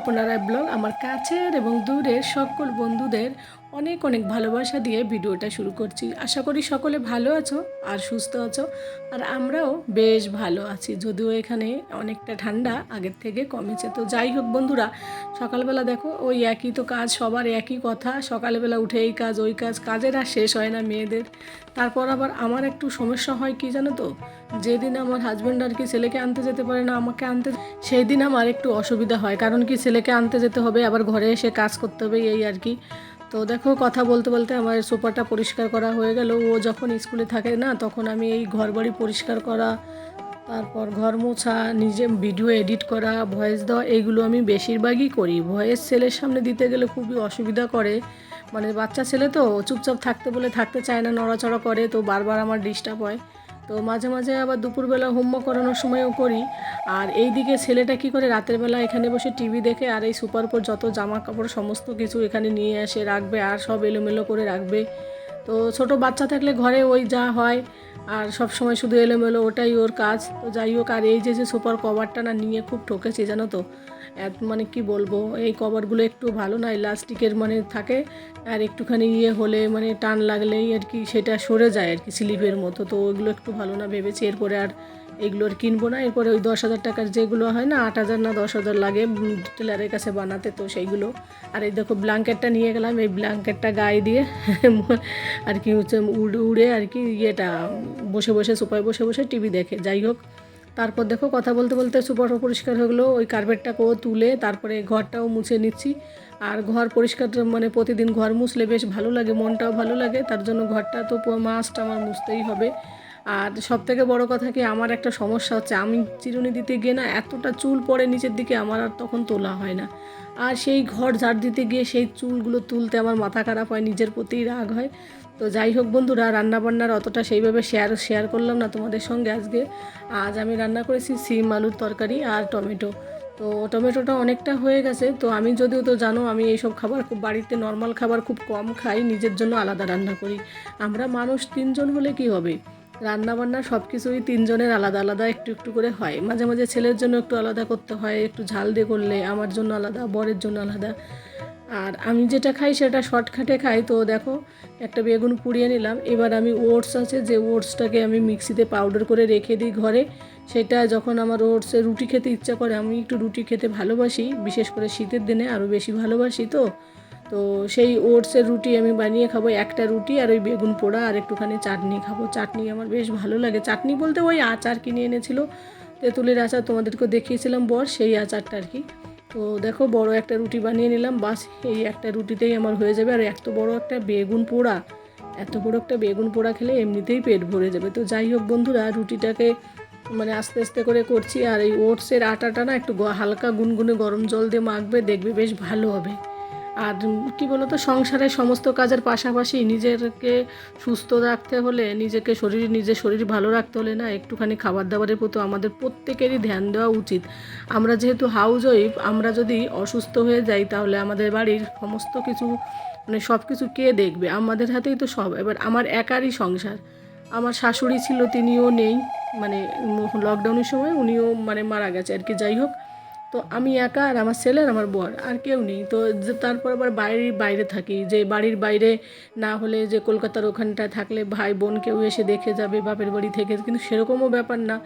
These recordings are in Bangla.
আপনারা ব্লগ আমার কাছের এবং দূরের সকল বন্ধুদের অনেক অনেক ভালোবাসা দিয়ে ভিডিওটা শুরু করছি। আশা করি সকলে ভালো আছো আর সুস্থ আছো। আর আমরাও বেশ ভালো আছি। যদিও এখানে অনেকটা ঠান্ডা আগের থেকে কমেছে। তো যাই হোক বন্ধুরা, সকালবেলা দেখো, ওই একই তো কাজ, সবার একই কথা। সকালবেলা উঠে এই কাজ, ওই কাজ, কাজের আর শেষ হয় না মেয়েদের। তারপর আবার আমার একটু সমস্যা হয় কি জানো তো? যেদিন আমার হাজব্যান্ড আর কি ছেলেকে আনতে যেতে পারে না, আমাকে আনতে সেই দিন আমার একটু অসুবিধা হয়। কারণ কি, ছেলেকে আনতে যেতে হবে, আবার ঘরে এসে কাজ করতে হবে, এই আর কি। তো দেখো, কথা বলতে বলতে আমার সোফাটা পরিষ্কার করা হয়ে গেল। ও যখন স্কুলে থাকে না, তখন আমি এই ঘর বাড়ি পরিষ্কার করা, তারপর ঘর মোছা, নিজে ভিডিও এডিট করা, ভয়েস দেওয়া, এইগুলো আমি বেশিরভাগই করি। ভয়েস ছেলের সামনে দিতে গেলে খুবই অসুবিধা করে। মানে বাচ্চা ছেলে তো চুপচাপ থাকতে বলে থাকতে চায় না, নড়াচড়া করে, তো বারবার আমার ডিস্টার্ব হয়। তো মাঝে মাঝে আবার দুপুরবেলা হোমওয়ার্ক করানোর সময়ও করি। আর এই দিকে ছেলেটা কি করে রাতের বেলা এখানে বসে টিভি দেখে আর এই সুপার উপর যত জামা কাপড় সমস্ত কিছু এখানে নিয়ে আসে রাখবে আর সব এলোমেলো করে রাখবে। তো ছোট বাচ্চা থাকলে ঘরে ওই যা হয় আর সব সময় শুধু এলোমেলো ওটাই ওর কাজ। তো যাই হোক, আর এই যে যে সুপার কভারটা না নিয়ে খুব ঠকেছি, জানো তো? এত মানে কি বলব, এই কভারগুলো একটু ভালো না, ইলাস্টিকের মানে থাকে, আর একটুখানি ইয়ে হলে মানে টান লাগলেই আর কি সেটা সরে যায় আর কি স্লিপের মতো, তো ওইগুলো একটু ভালো না ভেবেছি, এরপরে আর এগুলো আর কিনবো না, এরপরে ওই দশ হাজার টাকার যেগুলো হয় না, আট হাজার না দশ হাজার লাগে টেলারের কাছে বানাতে, তো সেইগুলো। আর এই দেখো ব্ল্যাঙ্কেটটা নিয়ে গেলাম, এই ব্ল্যাঙ্কেটটা গায়ে দিয়ে আর কি হচ্ছে উড়ে আর কি ইয়েটা, বসে বসে সোফায় বসে বসে টিভি দেখে, যাই হোক। তারপর দেখো কথা বলতে বলতে সুপার পরিষ্কার হয়ে গেলো, ওই কার্পেটটাকেও তুলে তারপরে ঘরটাও মুছে নিচ্ছি। আর ঘর পরিষ্কার মানে প্রতিদিন ঘর মুছলে বেশ ভালো লাগে, মনটাও ভালো লাগে, তার জন্য ঘরটা তো মাস্ট আমার মুছতেই হবে। আর সব থেকে বড়ো কথা কি, আমার একটা সমস্যা হচ্ছে, আমি চিরুনি দিতে গিয়ে না এতটা চুল পড়ে নিচের দিকে, আমার আর তখন তোলা হয় না। আর সেই ঘর ঝাড় দিতে গিয়ে সেই চুলগুলো তুলতে আমার মাথা খারাপ হয়, নিজের প্রতিই রাগ হয়। তো যাই হোক বন্ধুরা, রান্নাবান্নার অতটা সেইভাবে শেয়ার শেয়ার করলাম না তোমাদের সঙ্গে আজকে। আজ আমি রান্না করেছি সিম আলুর তরকারি আর টমেটো। তো টমেটোটা অনেকটা হয়ে গেছে। তো আমি যদিও তো জানো, আমি এইসব খাবার খুব, বাড়িতে নর্মাল খাবার খুব কম খাই, নিজের জন্য আলাদা রান্না করি। আমরা মানুষ তিনজন হলে কি হবে? রান্না বান্না সব কিছুই তিনজনের আলাদা আলাদা, একটু একটু করে হয়। মাঝে মাঝে ছেলের জন্য একটু আলাদা করতে হয়, একটু ঝাল দিয়ে করলে আমার জন্য আলাদা, বরের জন্য আলাদা। আর আমি যেটা খাই সেটা শর্টকাটে খাই। তো দেখো, একটা বেগুন পুড়িয়ে নিলাম। এবার আমি ওটস আছে, যে ওটসটাকে আমি মিক্সিতে পাউডার করে রেখে দিই ঘরে। সেটা যখন আমার ওটসে রুটি খেতে ইচ্ছা করে, আমি একটু রুটি খেতে ভালোবাসি, বিশেষ করে শীতের দিনে আরও বেশি ভালোবাসি তো। তো সেই ওটসের রুটি আমি বানিয়ে খাব, একটা রুটি আর ওই বেগুন পোড়া আর একটুখানি চাটনি খাব। চাটনি আমার বেশ ভালো লাগে। চাটনি বলতে ওই আচার কিনে এনেছিল তেঁতুলের আচার তোমাদেরকে দেখিয়েছিলাম বর, সেই আচারটা আর কি। তো দেখো বড় একটা রুটি বানিয়ে নিলাম, বাস এই একটা রুটিতেই আমার হয়ে যাবে। আর এত বড় একটা বেগুন পোড়া, এত বড় একটা বেগুন পোড়া খেলে এমনিতেই পেট ভরে যাবে। তো যাই হোক বন্ধুরা, রুটিটাকে মানে আস্তে আস্তে করে করছি। আর এই ওটসের আটাটা না একটু হালকা গুনগুনে গরম জল দিয়ে মাখবে, দেখবে বেশ ভালো হবে। আর কি বলতো সংসারের সমস্ত কাজের পাশাপাশি নিজেকে সুস্থ রাখতে হলে, নিজেকে শরীর, নিজের শরীর ভালো রাখতে হলে না একটুখানি খাবার দাবারের প্রতি আমাদের প্রত্যেকেরই ধ্যান দেওয়া উচিত। আমরা যেহেতু হাউস ওয়াইফ আমরা যদি অসুস্থ হয়ে যাই তাহলে আমাদের বাড়ির সমস্ত কিছু মানে সব কিছু কে দেখবে? আমাদের হাতেই তো সব। এবার আমার একারই সংসার। আমার শাশুড়ি ছিল, তিনিও নেই। মানে লকডাউনের সময় উনিও মানে মারা গেছে আর কি। যাই হোক তো আমি একা আর আমার ছেলে আর আমার বর, আর কেউ নেই। তো তারপর আবার বাড়ির বাইরে থাকি, যে বাড়ির বাইরে না হলে যে কলকাতার ওখানটায় থাকলে ভাই বোন কেউ এসে দেখে যাবে, বাপের বাড়ি থেকে। কিন্তু সেরকমও ব্যাপার না,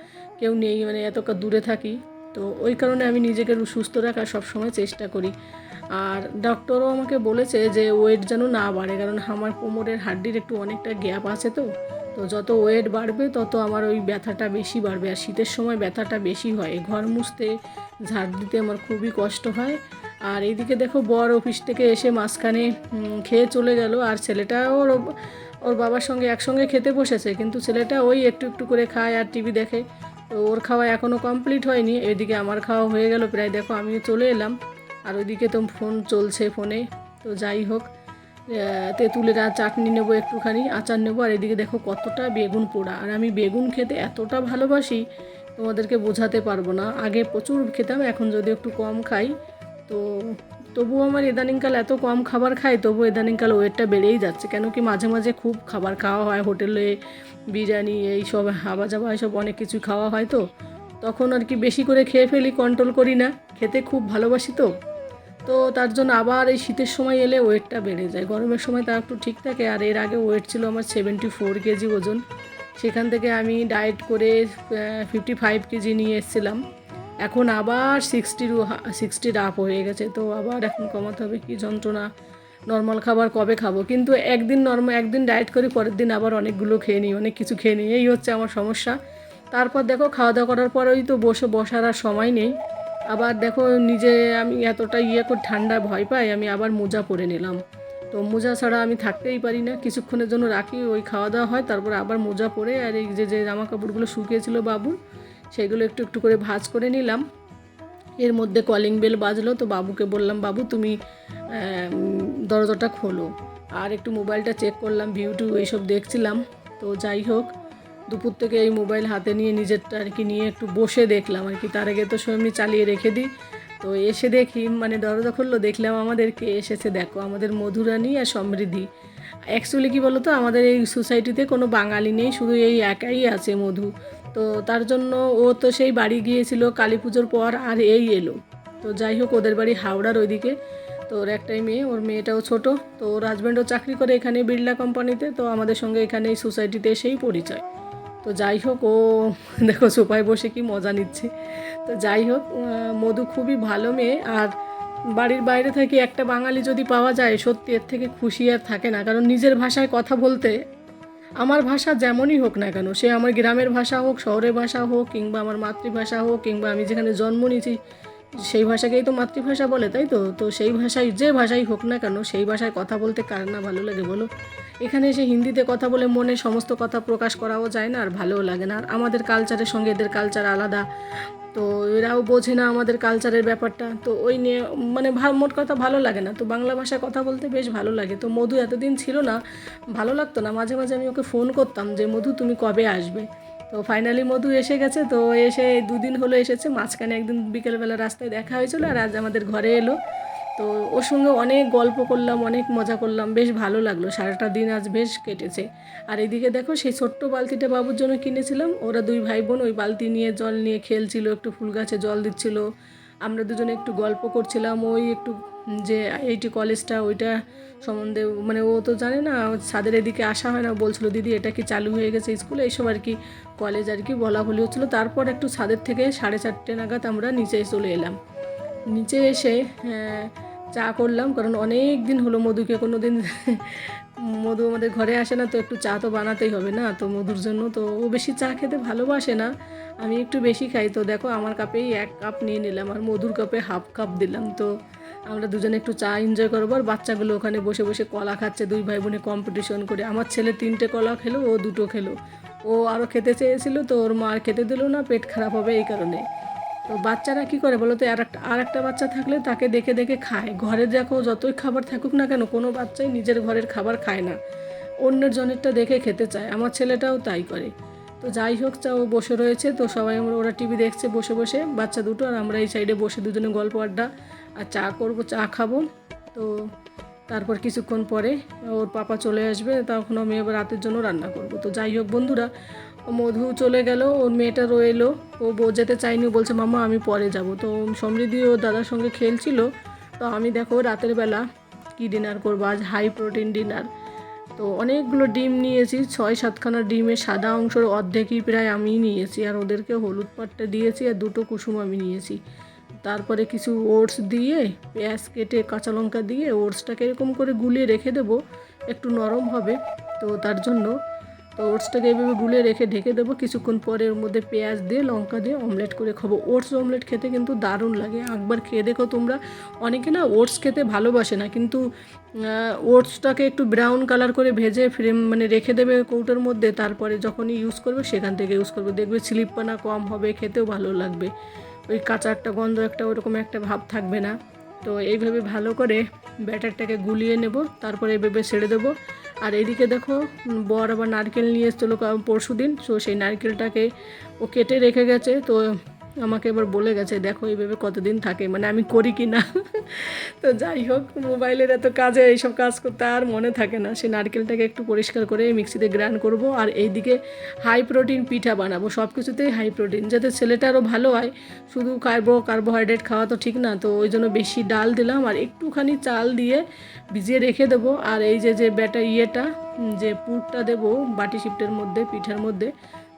কেউ নেই মানে এত দূরে থাকি। তো ওই কারণে আমি নিজেকে সুস্থ রাখার সবসময় চেষ্টা করি। আর ডক্টরও আমাকে বলেছে যে ওয়েট যেন না বাড়ে, কারণ আমার কোমরের হাড্ডির একটু অনেকটা গ্যাপ আছে তো। তো যত ওয়েট বাড়বে, তত আমার ওই ব্যথাটা বেশি বাড়বে। আর শীতের সময় ব্যথাটা বেশি হয়। ঘর মুছতে ঝাড় দিতে আমার খুবই কষ্ট হয়। আর এইদিকে দেখো বর অফিস থেকে এসে মাঝখানে খেয়ে চলে গেল। আর ছেলেটা ওর ওর বাবার সঙ্গে একসঙ্গে খেতে বসেছে। কিন্তু ছেলেটা ওই একটু একটু করে খায় আর টিভি দেখে। তো ওর খাওয়া এখনও কমপ্লিট হয়নি। এদিকে আমার খাওয়া হয়ে গেল প্রায়। দেখো আমিও চলে এলাম। আর ওইদিকে তো ফোন চলছে ফোনে। তো যাই হোক। তেঁতুলের চাটনি নেব একটুখানি, আচার নেব, আর এদিকে দেখো কতটা বেগুন পোড়া। আর আমি বেগুন খেতে এতটা ভালোবাসি, তোমাদেরকে বোঝাতে পারব না। আগে প্রচুর খেতাম, এখন যদি একটু কম খাই, তো তবুও আমার ইদানিংকাল এত কম খাবার খাই তবু ইদানিংকাল ওয়েটটা বেড়েই যাচ্ছে। কেন কি মাঝে মাঝে খুব খাবার খাওয়া হয়, হোটেলে বিরিয়ানি, এইসব হাবা জাবা এসব অনেক কিছু খাওয়া হয় তো। তখন আর কি বেশি করে খেয়ে ফেলি কন্ট্রোল করি না। খেতে খুব ভালোবাসি তো। তো তার জন্য আবার এই শীতের সময় এলে ওয়েটটা বেড়ে যায়। গরমের সময় তা একটু ঠিক থাকে আর এর আগে ওয়েট ছিল আমার সেভেন্টি ফোর কেজি ওজন। সেখান থেকে আমি ডায়েট করে ফিফটি ফাইভ কেজি নিয়ে এসেছিলাম। এখন আবার সিক্সটির সিক্সটির আপ হয়ে গেছে। তো আবার এখন কমাতে হবে কি যন্ত্রণা? নর্মাল খাবার কবে খাব? কিন্তু একদিন নর্মাল একদিন ডায়েট করি পরের দিন আবার অনেকগুলো খেয়ে নিই, অনেক কিছু খেয়ে নিই। এই হচ্ছে আমার সমস্যা। তারপর দেখো খাওয়া দাওয়া করার পরেই তো বসে, বসার আর সময় নেই। আবার দেখো নিজে আমি এতটা ইয়ে করে ঠান্ডা ভয় পাই, আমি আবার মোজা পরে নিলাম। তো মোজা ছাড়া আমি থাকতেই পারি না, কিছুক্ষণের জন্য রাখি, ওই খাওয়া দাওয়া হয়, তারপর আবার মোজা পরে আর এই যে যে জামা কাপড়গুলো শুকিয়েছিল বাবুর, সেগুলো একটু একটু করে ভাজ করে নিলাম। এর মধ্যে কলিং বেল বাজলো, তো বাবুকে বললাম, বাবু, তুমি দরজাটা খোলো। আর একটু মোবাইলটা চেক করলাম ভিউটিউ এইসব দেখছিলাম। তো যাই হোক দুপুর থেকে এই মোবাইল হাতে নিয়ে নিজেরটা আর কি নিয়ে একটু বসে দেখলাম আর কি। তার আগে তো সব চালিয়ে রেখে দিই। তো এসে দেখি মানে দরজা খুললো, দেখলাম আমাদেরকে এসেছে, দেখো, আমাদের মধুরানী আর সমৃদ্ধি। অ্যাকচুয়ালি কী বলো তো আমাদের এই সোসাইটিতে কোনো বাঙালি নেই, শুধু এই একাই আছে মধু। তো তার জন্য ও তো সেই বাড়ি গিয়েছিল কালী পুজোর পর আর এই এলো। তো যাই হোক, ওদের বাড়ি হাওড়ার ওইদিকে। তো ওর একটাই মেয়ে, ওর মেয়েটাও ছোট। তো ওর হাজব্যান্ডও চাকরি করে এখানে বিড়লা কোম্পানিতে তো। আমাদের সঙ্গে এখানে এই সোসাইটিতে এসেই পরিচয়। তো যাই হোক, ও দেখো সোফায় বসে কি মজা নিচ্ছে। তো যাই হোক মধু খুবই ভালো মেয়ে। আর বাড়ির বাইরে থেকে একটা বাঙালি যদি পাওয়া যায়, সত্যি এর থেকে খুশি আর থাকে না। কারণ নিজের ভাষায় কথা বলতে আমার ভাষা যেমনই হোক না কেন, সে আমার গ্রামের ভাষা হোক, শহরের ভাষা হোক, কিংবা আমার মাতৃভাষা হোক, কিংবা আমি যেখানে জন্ম নিয়েছি সেই ভাষাকেই তো মাতৃভাষা বলে, তাই তো? তো সেই ভাষায় যে ভাষাই হোক না কেন, সেই ভাষায় কথা বলতে কার না ভালো লাগে বলো? এখানে এসে হিন্দিতে কথা বলে মনে সমস্ত কথা প্রকাশ করাও যায় না, আর ভালোও লাগে না। আর আমাদের কালচারের সঙ্গে এদের কালচার আলাদা। তো এরাও বোঝে না আমাদের কালচারের ব্যাপারটা। তো ওই নিয়ে মানে মোট কথা ভালো লাগে না। তো বাংলা ভাষায় কথা বলতে বেশ ভালো লাগে। তো মধু এতদিন ছিল না, ভালো লাগতো না। মাঝে মাঝে আমি ওকে ফোন করতাম যে, মধু, তুমি কবে আসবে? তো ফাইনালি মধু এসে গেছে, তো এসে দুদিন হলো এসেছে। মাঝখানে একদিন বিকেলবেলা রাস্তায় দেখা হয়েছিল আর আজ আমাদের ঘরে এলো। তো ওর সঙ্গে অনেক গল্প করলাম, অনেক মজা করলাম, বেশ ভালো লাগল। সারাটা দিন আজ বেশ কেটেছে। আর এদিকে দেখো, সেই ছোট্ট বালতিটা বাবুর জন্য কিনেছিলাম। ওরা দুই ভাই বোন ওই বালতি নিয়ে জল নিয়ে খেলছিল, একটু ফুল গাছে জল দিচ্ছিল। আমরা দুজনে একটু গল্প করছিলাম, ওই একটু যে এইটি কলেজটা ওইটা সম্বন্ধে মানে ও তো জানে না ছাদের এদিকে আসা হয় না। বলছিল দিদি এটা কি চালু হয়ে গেছে স্কুলে? এইসব আর কি কলেজ আর কি বলা বলি হচ্ছিল। তারপর একটু ছাদের থেকে সাড়ে চারটে নাগাদ আমরা নিচে চলে এলাম। নিচে এসে আহ, চা করলাম কারণ অনেক দিন হলো মধুকে কোনো দিন মধু আমাদের ঘরে আসে না তো একটু চা তো বানাতেই হবে না তো মধুর জন্য। তো ও বেশি চা খেতে ভালোবাসে না আমি একটু বেশি খাই। তো দেখো আমার কাপেই এক কাপ নিয়ে নিলাম আর মধুর কাপে হাফ কাপ দিলাম। তো আমরা দুজনে একটু চা এনজয় করব আর বাচ্চাগুলো ওখানে বসে বসে কলা খাচ্ছে, দুই ভাই বোনে কম্পিটিশন করে। আমার ছেলে তিনটে কলা খেলো, ও দুটো খেলো। ও আরও খেতে চেয়েছিল, তো ওর মা আর খেতে দিলো না, পেট খারাপ হবে এই কারণে। তো বাচ্চারা কি করে বলো তো আর একটা আর একটা বাচ্চা থাকলে তাকে দেখে দেখে খায়। ঘরে দেখো যতই খাবার থাকুক না কেন, কোনো বাচ্চাই নিজের ঘরের খাবার খায় না। অন্যের জনেরটা দেখে খেতে চায়, আমার ছেলেটাও তাই করে। তো যাই হোক, চা ও বসে রয়েছে, তো সবাই আমরা, ওরা টিভি দেখছে বসে বসে, বাচ্চা দুটো আর আমরা এই সাইডে বসে দুজনে গল্প আড্ডা। আর চা করব, চা খাব। তো তারপর কিছুক্ষণ পরে ওর পাপা চলে আসবে, তখন আমি এবার রাতের জন্য রান্না করব। তো যাই হোক বন্ধুরা, মধু চলে গেল, ওর মেয়েটা রইল। ও যেতে চাইনি বলছে মামা আমি পরে যাব। তো সমৃদ্ধি ও দাদার সঙ্গে খেলছিল। তো আমি দেখো রাতের বেলা কি ডিনার করব? আজ হাই প্রোটিন ডিনার তো অনেকগুলো ডিম নিয়েছি, ছয় সাতখানা ডিমের সাদা অংশের অর্ধেকই প্রায় আমি নিয়েছি। আর ওদেরকে হলুদ পাট্টা দিয়েছি, আর দুটো কুসুম আমি নিয়েছি। তারপরে কিছু ওটস দিয়ে, পেঁয়াজ কেটে, কাঁচা লঙ্কা দিয়ে ওটসটাকে এরকম করে গুলিয়ে রেখে দেবো। একটু নরম হবে তো তার জন্য। তো ওটসটাকে এইভাবে গুলে রেখে ঢেকে দেবো। কিছুক্ষণ পরে ওর মধ্যে পেঁয়াজ দিয়ে, লঙ্কা দিয়ে অমলেট করে খাব। ওটস অমলেট খেতে কিন্তু দারুণ লাগে। একবার খেয়ে দেখো তোমরা। অনেকে না ওটস খেতে ভালোবাসে না, কিন্তু ওটসটাকে একটু ব্রাউন কালার করে ভেজে ফ্রেম মানে রেখে দেবে কৌটোর মধ্যে। তারপরে যখনই ইউজ করবে সেখান থেকে ইউজ করবে। দেখবে স্লিপ পানা কম হবে, খেতেও ভালো লাগবে। ওই কাঁচা একটা গন্ধ একটা ওরকম একটা ভাব থাকবে না। তো এইভাবে ভালো করে ব্যাটারটাকে গুলিয়ে নেব, তারপরে এইভাবে ছেড়ে দেবো। আর এদিকে দেখো, বর আবার নারকেল নিয়ে এসেছিল পরশু দিন তো সেই নারকেলটাকে ও কেটে রেখে গেছে। তো আমাকে এবার বলে গেছে, দেখো এইভাবে কতদিন থাকে মানে আমি করি কি না? তো যাই হোক, মোবাইলের এত কাজে এইসব কাজ করতে আর মনে থাকে না। সে নারকেলটাকে একটু পরিষ্কার করে মিক্সিতে গ্রাইন্ড করব আর এইদিকে হাই প্রোটিন পিঠা বানাবো। সব কিছুতেই হাই প্রোটিন যাতে ছেলেটা আরও ভালো হয়। শুধু কার্বো কার্বোহাইড্রেট খাওয়া তো ঠিক না, তো ওই জন্য বেশি ডাল দিলাম আর একটুখানি চাল দিয়ে ভিজিয়ে রেখে দেবো। আর এই যে যে ব্যাটা ইয়েটা যে পুরটা দেবো বাটি শিফটের মধ্যে, পিঠার মধ্যে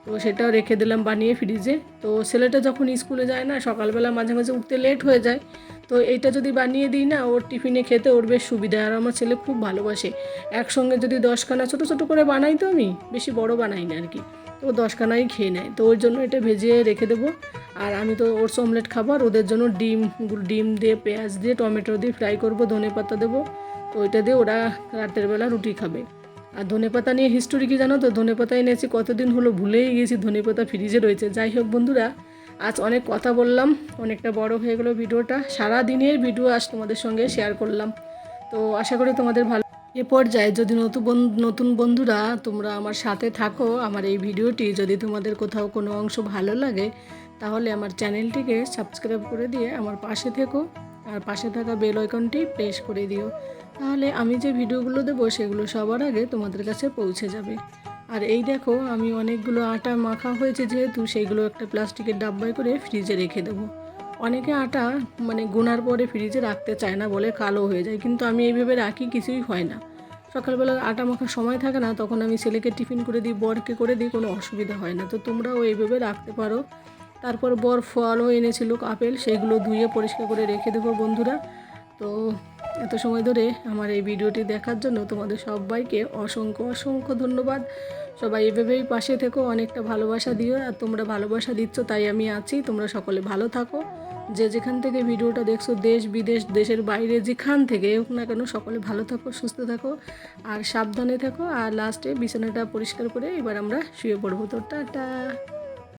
তো সেটাও রেখে দিলাম বানিয়ে ফ্রিজে তো ছেলেটা যখন স্কুলে যায় না, সকালবেলা মাঝে মাঝে উঠতে লেট হয়ে যায়। তো এইটা যদি বানিয়ে দিই না, ওর টিফিনে খেতে ওর বেশ সুবিধা। আর আমার ছেলে খুব ভালোবাসে। একসঙ্গে যদি দশখানা ছোটো ছোটো করে বানাই তো আমি, বেশি বড় বানাই না আর কি তো দশখানাই খেয়ে নেয়। তো ওর জন্য এটা ভেজিয়ে রেখে দেবো। আর আমি তো ওর অমলেট খাব, আর ওদের জন্য ডিম ডিম দিয়ে, পেঁয়াজ দিয়ে, টমেটো দিয়ে ফ্রাই করব ধনে পাতা দেবো। তো ওইটা দিয়ে ওরা রাতের বেলা রুটি খাবে। আর ধনেপাতা নিয়ে হিস্টোরি কি জানো তো? ধনেপাতা এনেছি কতদিন হলো ভুলেই গেছি ধনেপাতা ফ্রিজে রয়েছে। যাই হোক বন্ধুরা, আজ অনেক কথা বললাম, অনেকটা বড় হয়ে গেলো ভিডিওটা। সারা দিনের ভিডিও আজ তোমাদের সঙ্গে শেয়ার করলাম। তো আশা করি তোমাদের ভালো এ পর্যায়ে যদি নতুন নতুন বন্ধুরা তোমরা আমার সাথে থাকো, আমার এই ভিডিওটি যদি তোমাদের কোথাও কোনো অংশ ভালো লাগে, তাহলে আমার চ্যানেলটিকে সাবস্ক্রাইব করে দিয়ে আমার পাশে থেকো। আর পাশে থাকা বেল আইকনটি প্রেস করে দিও। তাহলে আমি যে ভিডিওগুলো দেবো সেগুলো সবার আগে তোমাদের কাছে পৌঁছে যাবে। আর এই দেখো, আমি অনেকগুলো আটা মাখা হয়েছে যেহেতু, সেইগুলো একটা প্লাস্টিকের ডাব্বায় করে ফ্রিজে রেখে দেবো। অনেকে আটা মানে গোনার পরে ফ্রিজে রাখতে চায় না বলে কালো হয়ে যায়, কিন্তু আমি এইভাবে রাখি, কিছুই হয় না। সকালবেলা আটা মাখার সময় থাকে না, তখন আমি ছেলেকে টিফিন করে দিই, বরকে করে দিই, কোনো অসুবিধা হয় না। তো তোমরাও এইভাবে রাখতে পারো। তারপর বর ফলও এনেছিল, আপেল, সেগুলো ধুয়ে পরিষ্কার করে রেখে দেবো বন্ধুরা। তো এত সময় ধরে আমার এই ভিডিওটি দেখার জন্য তোমাদের সবাইকে অসংখ্য অসংখ্য ধন্যবাদ। সবাই এভাবেই পাশে থেকো, অনেকটা ভালোবাসা দিও। আর তোমরা ভালোবাসা দিচ্ছ, তাই আমি আছি। তোমরা সকলে ভালো থাকো। যে যেখান থেকে ভিডিওটা দেখছ, দেশ, বিদেশ, দেশের বাইরে, যেখান থেকে হোক না কেন, সকলে ভালো থাকো, সুস্থ থাকো। আর সাবধানে থাকো। আর লাস্টে বিছানাটা পরিষ্কার করে এবার আমরা শুয়ে পড়ব। তো টাটা।